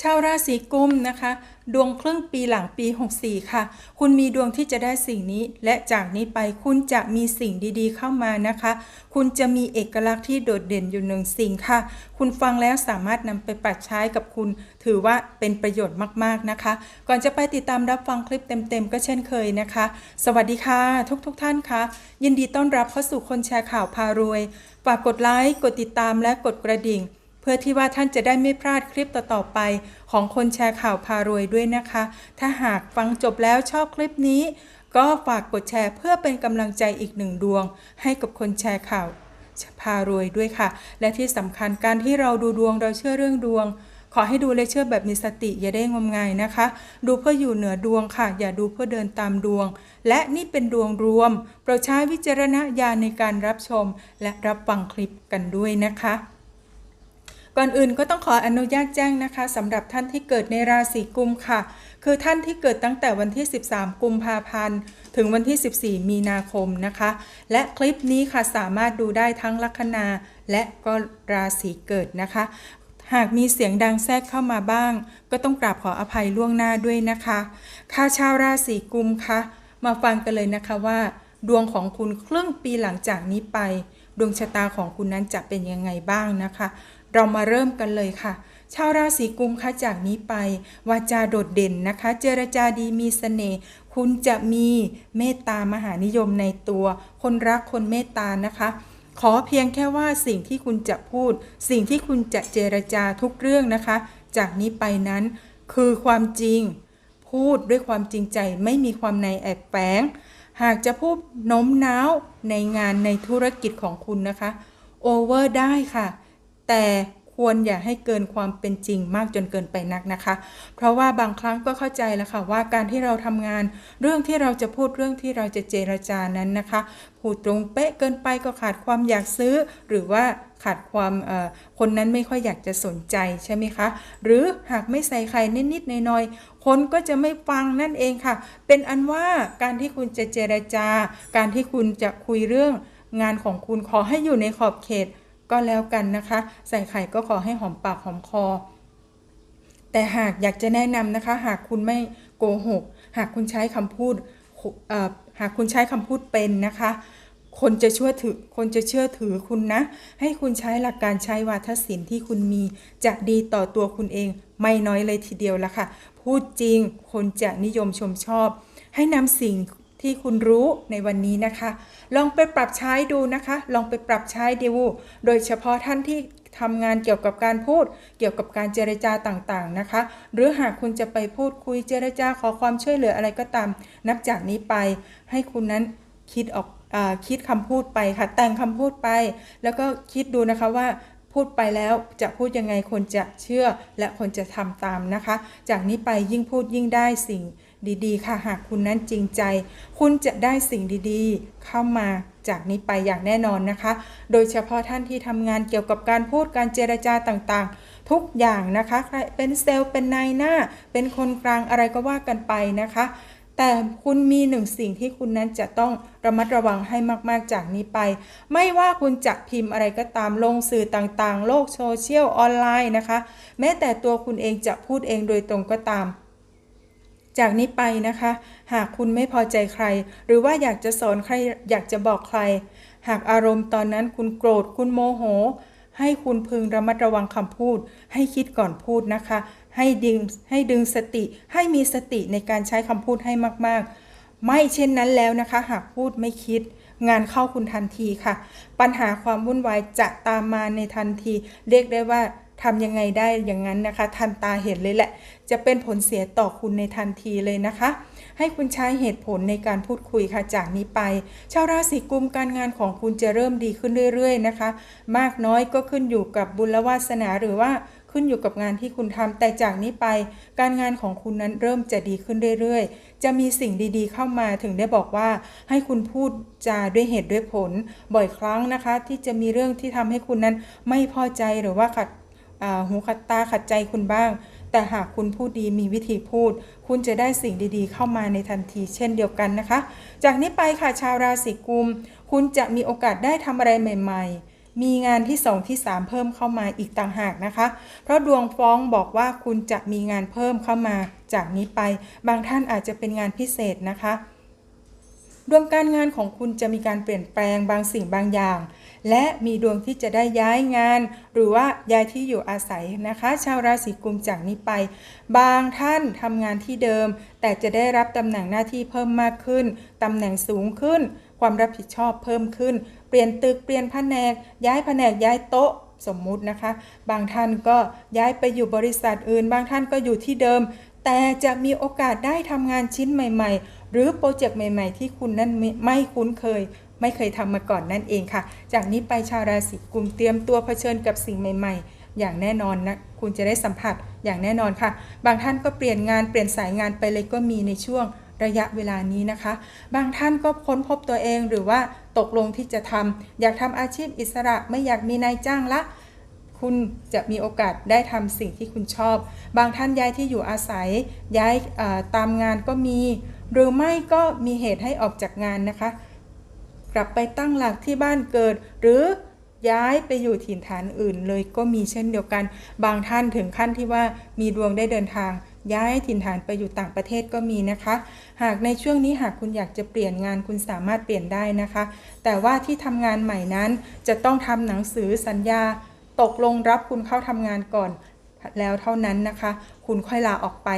ชาวราศีกุมนะคะ ดวงครึ่งปีหลังปี 64 ค่ะ คุณมีดวงที่จะได้สิ่งนี้ และจากนี้ไปคุณจะมีสิ่งดีๆเข้ามานะคะ คุณจะมีเอกลักษณ์ที่โดดเด่นอยู่หนึ่งสิ่งค่ะ คุณฟังแล้วสามารถนำไปปรับใช้กับคุณ ถือว่าเป็นประโยชน์มากๆนะคะ ก่อนจะไปติดตามรับฟังคลิปเต็มๆ ก็เช่นเคยนะคะ สวัสดีค่ะ ทุกๆทท่านคะยินดีต้อนรับเข้าสู่คนแชร์ข่าวพารวยฝากกดไลค์กดติดตามและกดกระดิ่ง พื่อที่ว่าท่านจะได้ไม่พลาดคลิปต่อๆไป ของคนแชร์ข่าวพารวยด้วยนะคะ ถ้าหากฟังจบแล้วชอบคลิปนี้ ก็ฝากกดแชร์เพื่อเป็นกำลังใจอีกหนึ่งดวง ให้กับคนแชร์ข่าวพารวยด้วยค่ะ และที่สำคัญการที่เราดูดวงเราเชื่อเรื่องดวง ขอให้ดูและเชื่อแบบมีสติอย่าได้งมงายนะคะ ดูเพื่ออยู่เหนือดวงค่ะ อย่าดูเพื่อเดินตามดวง และนี่เป็นดวงรวมโปรดใช้วิจารณญาณในการรับชม และรับฟังคลิปกันด้วยนะคะ ก่อนอื่นก็ต้องขออนุญาตแจ้งนะคะสำหรับท่านที่เกิดในราศีกุมค่ะ คือท่านที่เกิดตั้งแต่วันที่ 13 กุมภาพันธ์ ถึงวันที่ 14 มีนาคมนะคะ และคลิปนี้ค่ะสามารถดูได้ทั้งลัคนาและก็ราศีเกิดนะคะ หากมีเสียงดังแทรกเข้ามาบ้าง ก็ต้องกราบขออภัยล่วงหน้าด้วยนะคะค่าชาวราศีกุมคะมาฟังกันเลยนะคะว่า ดวงของคุณครึ่งปีหลังจากนี้ไป ดวงชะตาของคุณนั้นจะเป็นยังไงบ้างนะคะ เรามาเริ่มกันเลยค่ะ ชาวราศีกุมคะจากนี้ไป วาจาโดดเด่นนะคะ เจรจาดีมีเสน่ห์คุณจะมีเมตตามหานิยมในตัว คนรักคนเมตตานะคะขอเพียงแค่ว่าสิ่งที่คุณจะพูด สิ่งที่คุณจะเจรจาทุกเรื่องนะคะ จากนี้ไปนั้น คือความจริง พูดด้วยความจริงใจไม่มีความในแอบแฝงหากจะพูดโน้มน้าวในงานในธุรกิจของคุณนะคะ โอเวอร์ได้ค่ะ แต่ควรอย่าให้เกินความเป็นจริงมากจนเกินไปนักนะคะ เพราะว่าบางครั้งก็เข้าใจแล้วค่ะว่าการที่เราทำงาน เรื่องที่เราจะพูดเรื่องที่เราจะเจรจานั้นนะคะพูดตรงเป๊ะเกินไปก็ขาดความอยากซื้อ หรือว่าขาดความคนนั้นไม่ค่อยอยากจะสนใจใช่ไหมคะ หรือหากไม่ใส่ใครนิดๆหน่อยๆคนก็จะไม่ฟังนั่นเองค่ะ เป็นอันว่าการที่คุณจะเจรจา การที่คุณจะคุยเรื่องงานของคุณขอให้อยู่ในขอบเขต ก็แล้วกันนะคะ ใส่ไข่ก็ขอให้หอมปากหอมคอ แต่หากอยากจะแนะนำนะคะ หากคุณไม่โกหก หากคุณใช้คำพูดหากคุณใช้คำพูดเป็นนะคะ คนจะเชื่อถือคนจะเชื่อถือคุณนะ ให้คุณใช้หลักการใช้วาทศิลป์ที่คุณมีจะดีต่อตัวคุณเอง ไม่น้อยเลยทีเดียวละค่ะ พูดจริงคนจะนิยมชมชอบ ให้นำสิ่ง ที่คุณรู้ในวันนี้นะคะ ลองไปปรับใช้ดูนะคะ ลองไปปรับใช้ดูโดยเฉพาะท่านที่ทำงานเกี่ยวกับการพูด เกี่ยวกับการเจรจาต่างๆนะคะ หรือหากคุณจะไปพูดคุยเจรจาขอความช่วยเหลืออะไรก็ตาม นับจากนี้ไป ให้คุณนั้นคิดออกอคิดคำพูดไปค่ะ แต่งคำพูดไป แล้วก็คิดดูนะคะว่าพูดไปแล้วจะพูดยังไงคนจะเชื่อและคนจะทำตามนะคะ จากนี้ไปยิ่งพูดยิ่งได้สิ่ง ดีๆ ค่ะหากคุณนั้นจริงใจ คุณจะได้สิ่งดีๆ เข้ามาจากนี้ไปอย่างแน่นอนนะคะ โดยเฉพาะท่านที่ทำงานเกี่ยวกับการพูดการเจรจาต่างๆ ทุกอย่างนะคะใครเป็นเซลล์เป็นนายหน้า เป็นคนกลางอะไรก็ว่ากันไปนะคะ แต่คุณมีหนึ่งสิ่งที่คุณนั้นจะต้องระมัดระวังให้มาก ๆ จากนี้ไป ไม่ว่าคุณจะพิมพ์อะไรก็ตามลงสื่อต่างๆ โลกโซเชียลออนไลน์นะคะ แม้แต่ตัวคุณเองจะพูดเองโดยตรงก็ตาม จากนี้ไปนะคะ หากคุณไม่พอใจใคร หรือว่าอยากจะสอนใครอยากจะบอกใคร หากอารมณ์ตอนนั้นคุณโกรธคุณโมโห ให้คุณพึงระมัดระวังคำพูด ให้คิดก่อนพูดนะคะ ให้ดึงให้ดึงสติ ให้มีสติในการใช้คำพูดให้มาก ๆ ไม่เช่นนั้นแล้วนะคะ หากพูดไม่คิดงานเข้าคุณทันทีค่ะ ปัญหาความวุ่นวายจะตามมาในทันที เรียกได้ว่า ทำยังไงได้อย่างนั้นนะคะ ทันตาเห็นเลยแหละ จะเป็นผลเสียต่อคุณในทันทีเลยนะคะ ให้คุณใช้เหตุผลในการพูดคุยค่ะจากนี้ไป ชาวราศีกุมการงานของคุณจะเริ่มดีขึ้นเรื่อยๆนะคะ มากน้อยก็ขึ้นอยู่กับบุญวาสนาหรือว่าขึ้นอยู่กับงานที่คุณทำแต่จากนี้ไป การงานของคุณนั้นเริ่มจะดีขึ้นเรื่อยๆ จะมีสิ่งดีๆเข้ามาถึงได้บอกว่า ให้คุณพูดจาด้วยเหตุด้วยผล บ่อยครั้งนะคะ ที่จะมีเรื่องที่ทำให้คุณนั้นไม่พอใจหรือว่าขัด หูขัดตาขัดใจคุณบ้าง แต่หากคุณพูดดีมีวิธีพูด คุณจะได้สิ่งดีๆ เข้ามาในทันทีเช่นเดียวกันนะคะ จากนี้ไปค่ะชาวราศีกุม คุณจะมีโอกาสได้ทำอะไรใหม่ ๆมีงานที่สองที่สามเพิ่มเข้ามาอีกต่างหากนะคะ เพราะดวงฟ้องบอกว่าคุณจะมีงานเพิ่มเข้ามาจากนี้ไป บางท่านอาจจะเป็นงานพิเศษนะคะ ดวงการงานของคุณจะมีการเปลี่ยนแปลงบางสิ่งบางอย่าง และมีดวงที่จะได้ย้ายงาน หรือว่าย้ายที่อยู่อาศัยนะคะ ชาวราศีกุมจากนี้ไป บางท่านทำงานที่เดิม แต่จะได้รับตำแหน่งหน้าที่เพิ่มมากขึ้นตำแหน่งสูงขึ้น ความรับผิดชอบเพิ่มขึ้น เปลี่ยนตึกเปลี่ยนแผนก ย้ายแผนกย้ายโต๊ะสมมุตินะคะ บางท่านก็ย้ายไปอยู่บริษัทอื่น บางท่านก็อยู่ที่เดิม แต่จะมีโอกาสได้ทำงานชิ้นใหม่ ๆ หรือโปรเจกต์ใหม่ๆ ที่คุณนั้นไม่ไม่คุ้นเคย ไม่เคยทำมาก่อนนั่นเองค่ะ จากนี้ไปชาวราศีกุมเตรียมตัวเผชิญกับสิ่งใหม่ ๆอย่างแน่นอนนะคุณจะได้สัมผัสอย่างแน่นอนค่ะ บางท่านก็เปลี่ยนงานเปลี่ยนสายงานไปเลยก็มีในช่วงระยะเวลานี้นะคะ บางท่านก็ค้นพบตัวเองหรือว่าตกลงที่จะทำอยากทำอาชีพอิสระไม่อยากมีนายจ้างละ คุณจะมีโอกาสได้ทำสิ่งที่คุณชอบ บางท่านย้ายที่อยู่อาศัยย้ายตามงานก็มี หรือไม่ก็มีเหตุให้ออกจากงานนะคะ กลับไปตั้งหลักที่บ้านเกิด หรือย้ายไปอยู่ถิ่นฐานอื่นเลยก็มีเช่นเดียวกัน บางท่านถึงขั้นที่ว่ามีดวงได้เดินทาง ย้ายถิ่นฐานไปอยู่ต่างประเทศก็มีนะคะ หากในช่วงนี้หากคุณอยากจะเปลี่ยนงานคุณสามารถเปลี่ยนได้นะคะ แต่ว่าที่ทำงานใหม่นั้นจะต้องทำหนังสือสัญญา ตกลงรับคุณเข้าทำงานก่อนแล้วเท่านั้นนะคะ คุณค่อยลาออกไป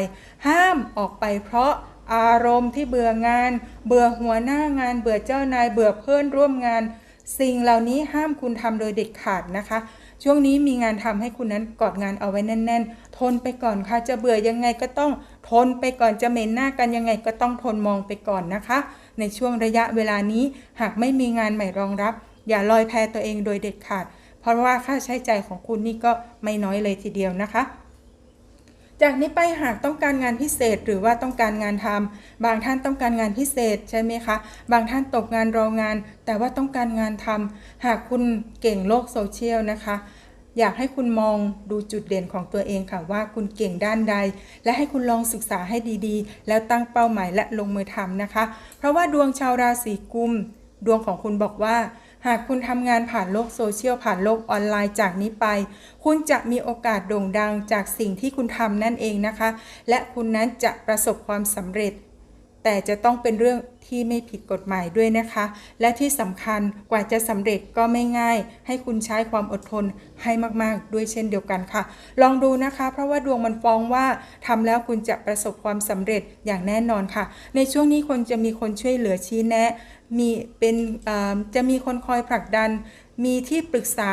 ห้ามออกไปเพราะ อารมณ์ที่เบื่องาน เบื่อหัวหน้างาน เบื่อเจ้านาย เบื่อเพื่อนร่วมงาน สิ่งเหล่านี้ห้ามคุณทำโดยเด็ดขาดนะคะ ช่วงนี้มีงานทำให้คุณนั้นกอดงานเอาไว้แน่น ๆ ทนไปก่อนค่ะ จะเบื่อยังไงก็ต้องทนไปก่อน จะเหม็นหน้ากันยังไงก็ต้องทนมองไปก่อนนะคะ ในช่วงระยะเวลานี้หากไม่มีงานใหม่รองรับ อย่าลอยแพตัวเองโดยเด็ดขาด เพราะว่าค่าใช้จ่ายของคุณนี่ก็ไม่น้อยเลยทีเดียวนะคะ จากนี้ไปหากต้องการงานพิเศษหรือว่าต้องการงานทำบางท่านต้องการงานพิเศษใช่ไหมคะ บางท่านตกงานรองาน แต่ว่าต้องการงานทำหากคุณเก่งโลกโซเชียลนะคะ อยากให้คุณมองดูจุดเด่นของตัวเองค่ะว่าคุณเก่งด้านใด และให้คุณลองศึกษาให้ดีๆ แล้วตั้งเป้าหมายและลงมือทำนะคะ เพราะว่าดวงชาวราศีกุม ดวงของคุณบอกว่า หากคุณทำงานผ่านโลกโซเชียลผ่านโลกออนไลน์จากนี้ไป คุณจะมีโอกาสโด่งดังจากสิ่งที่คุณทำนั่นเองนะคะ และคุณนั้นจะประสบความสำเร็จ แต่จะต้องเป็นเรื่อง ที่ไม่ผิดกฎหมายด้วยนะคะ และที่สำคัญกว่าจะสำเร็จก็ไม่ง่าย ให้คุณใช้ความอดทนให้มากๆ ด้วยเช่นเดียวกันค่ะ ลองดูนะคะ เพราะว่าดวงมันฟ้องว่าทำแล้วคุณจะประสบความสำเร็จอย่างแน่นอนค่ะ ในช่วงนี้คนจะมีคนช่วยเหลือชี้แนะ มีเป็นอ่อจะมีคนคอยผลักดันมีที่ปรึกษา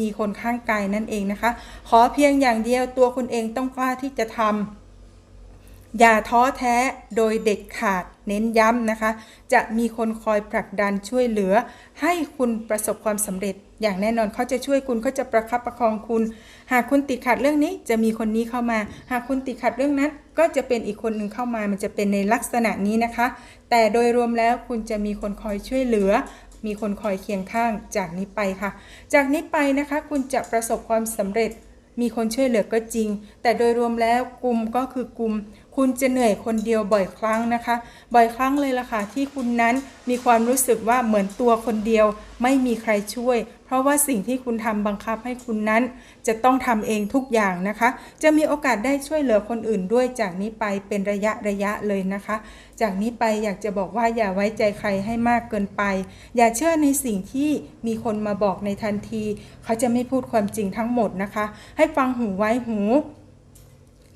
มีคนข้างกายนั่นเองนะคะ ขอเพียงอย่างเดียวตัวคุณเองต้องกล้าที่จะทำอย่าท้อแท้โดยเด็ดขาด เน้นย้ำนะคะ จะมีคนคอยผลักดันช่วยเหลือ ให้คุณประสบความสำเร็จ อย่างแน่นอนเขาจะช่วยคุณเขาจะประคับประคองคุณ หากคุณติดขัดเรื่องนี้จะมีคนนี้เข้ามา หากคุณติดขัดเรื่องนั้น ก็จะเป็นอีกคนหนึ่งเข้ามา มันจะเป็นในลักษณะนี้นะคะ แต่โดยรวมแล้วคุณจะมีคนคอยช่วยเหลือมีคนคอยเคียงข้างจากนี้ไปค่ะ จากนี้ไปนะคะคุณจะประสบความสำเร็จ มีคนช่วยเหลือก็จริง แต่โดยรวมแล้วกลุ่มก็คือกลุ่ม คุณจะเหนื่อยคนเดียวบ่อยครั้งนะคะ บ่อยครั้งเลยล่ะค่ะที่คุณนั้นมีความรู้สึกว่าเหมือนตัวคนเดียว ไม่มีใครช่วย เพราะว่าสิ่งที่คุณทำบังคับให้คุณนั้น จะต้องทำเองทุกอย่างนะคะ จะมีโอกาสได้ช่วยเหลือคนอื่นด้วยจากนี้ไปเป็นระยะระยะเลยนะคะ จากนี้ไปอยากจะบอกว่าอย่าไว้ใจใครให้มากเกินไป อย่าเชื่อในสิ่งที่มีคนมาบอกในทันที เขาจะไม่พูดความจริงทั้งหมดนะคะ ให้ฟังหูไว้หู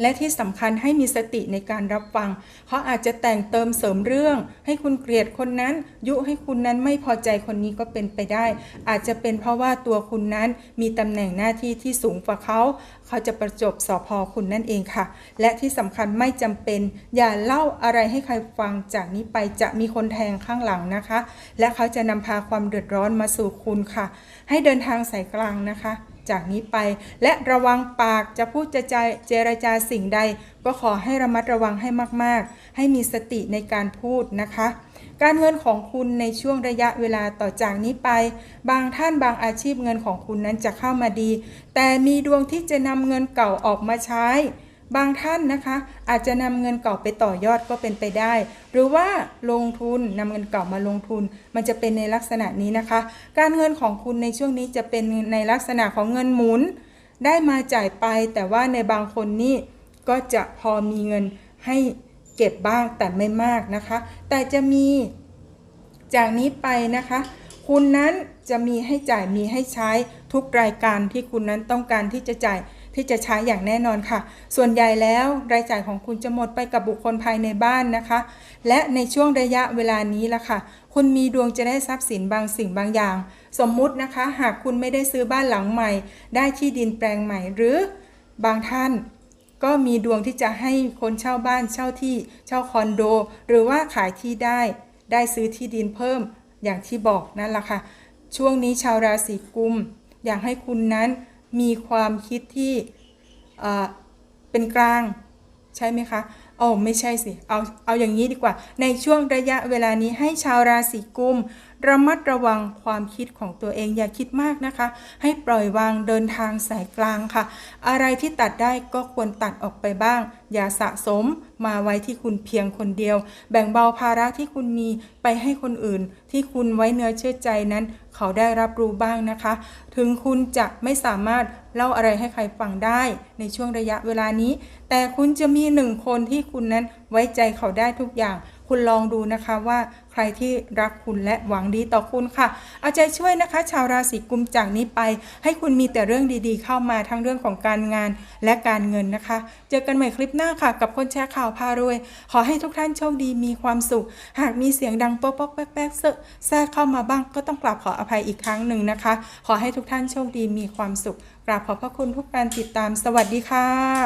และที่สำคัญให้มีสติในการรับฟัง เขาอาจจะแต่งเติมเสริมเรื่อง ให้คุณเกลียดคนนั้น ยุให้คุณนั้นไม่พอใจคนนี้ก็เป็นไปได้ อาจจะเป็นเพราะว่าตัวคุณนั้นมีตำแหน่งหน้าที่ที่สูงกว่าเขา เขาจะประจบสอพอคุณนั่นเองค่ะ และที่สำคัญไม่จำเป็น อย่าเล่าอะไรให้ใครฟังจากนี้ไปจะมีคนแทงข้างหลังนะคะ และเขาจะนำพาความเดือดร้อนมาสู่คุณค่ะ ให้เดินทางสายกลางนะคะ จากนี้ไป และระวังปากจะพูดจะใจเจรจาสิ่งใด ก็ขอให้ระมัดระวังให้มากๆ ให้มีสติในการพูดนะคะ การเงินของคุณในช่วงระยะเวลาต่อจากนี้ไป บางท่านบางอาชีพเงินของคุณนั้นจะเข้ามาดี แต่มีดวงที่จะนำเงินเก่าออกมาใช้ บางท่านนะคะ อาจจะนำเงินเก่าไปต่อยอดก็เป็นไปได้ หรือว่าลงทุนนำเงินเก่ามาลงทุน มันจะเป็นในลักษณะนี้นะคะ การเงินของคุณในช่วงนี้จะเป็นในลักษณะของเงินหมุน ได้มาจ่ายไป แต่ว่าในบางคนนี่ก็จะพอมีเงินให้เก็บบ้างแต่ไม่มากนะคะ แต่จะมีจากนี้ไปนะคะ คุณนั้นจะมีให้จ่ายมีให้ใช้ทุกรายการที่คุณนั้นต้องการที่จะจ่าย ที่จะใช้อย่างแน่นอนค่ะ ส่วนใหญ่แล้วรายจ่ายของคุณจะหมดไปกับบุคคลภายในบ้านนะคะ และในช่วงระยะเวลานี้ละค่ะ คุณมีดวงจะได้ทรัพย์สินบางสิ่งบางอย่าง สมมุตินะคะ หากคุณไม่ได้ซื้อบ้านหลังใหม่ ได้ที่ดินแปลงใหม่หรือบางท่านก็มีดวงที่จะให้คนเช่าบ้านเช่าที่เช่าคอนโด หรือว่าขายที่ได้ ได้ซื้อที่ดินเพิ่มอย่างที่บอกนั่นแหละค่ะ ช่วงนี้ชาวราศีกุม อยากให้คุณนั้น มีความคิดที่เป็นกลางใช่ไหมคะโอ้ไม่ใช่สิ เอาเอาอย่างนี้ดีกว่า ในช่วงระยะเวลานี้ให้ชาวราศีกุม ระมัดระวังความคิดของตัวเองอย่าคิดมากนะคะ ให้ปล่อยวางเดินทางสายกลางค่ะ อะไรที่ตัดได้ก็ควรตัดออกไปบ้าง อย่าสะสมมาไว้ที่คุณเพียงคนเดียว แบ่งเบาภาระที่คุณมีไปให้คนอื่น ที่คุณไว้เนื้อเชื่อใจนั้น เขาได้รับรู้บ้างนะคะ ถึงคุณจะไม่สามารถเล่าอะไรให้ใครฟังได้ในช่วงระยะเวลานี้ แต่คุณจะมีหนึ่งคนที่คุณนั้นไว้ใจเขาได้ทุกอย่าง คุณลองดูนะคะว่าใครที่รักคุณและหวังดีต่อคุณค่ะ เอาใจช่วยนะคะ ชาวราศีกุมจากนี้ไป ให้คุณมีแต่เรื่องดีๆ เข้ามาทั้งเรื่องของการงานและการเงินนะคะ เจอกันใหม่คลิปหน้าค่ะ กับคนแชร์ข่าวพารวย ขอให้ทุกท่านโชคดีมีความสุข หากมีเสียงดังโป๊กๆแป๊กๆเซอะแทรกเข้ามาบ้างก็ต้องกราบขออภัยอีกครั้งหนึ่งนะคะ ขอให้ทุกท่านโชคดีมีความสุขกราบขอบพระคุณทุกการติดตามสวัสดีค่ะ